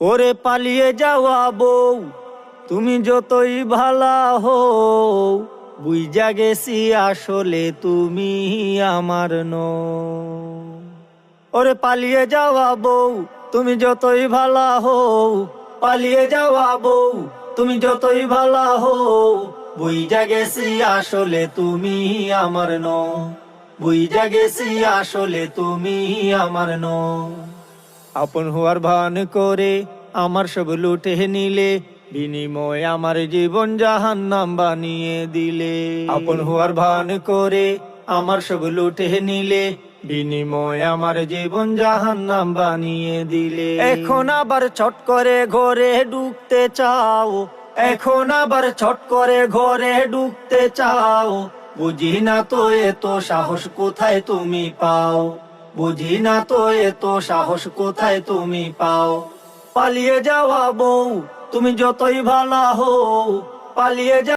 ওরে পালিয়ে যাওয়া বউ তুমি যতই ভালা হো বুঝা গেছি আসলে তুমি আমার নো ওরে পালিয়ে যাওয়া বউ তুমি যতই ভালা হো পালিয়ে যাওয়া বউ তুমি যতই ভালা হো বুঝা গেছি আসলে তুমি আমার নো বুঝা গেছি আসলে তুমি আমার নো আপন হওয়ার ভান করে আমার সব লুটে নিলে, বিনিময় আমার জীবন জাহান নাম বানিয়ে দিলে। আপন হওয়ার ভান করে আমার সব লুটে নিলে, বিনিময় আমার জীবন জাহান নাম বানিয়ে দিলে। এখন আবার ছট করে ঘরে ঢুকতে চাও, এখন আবার ছট করে ঘরে ঢুকতে চাও, বুঝি না তো এত সাহস কোথায় তুমি পাও। বুঝি না তো এত সাহস কোথায় তুমি পাও? পালিয়ে যাওয়া বউ, তুমি যতই ভালা হো পালিয়ে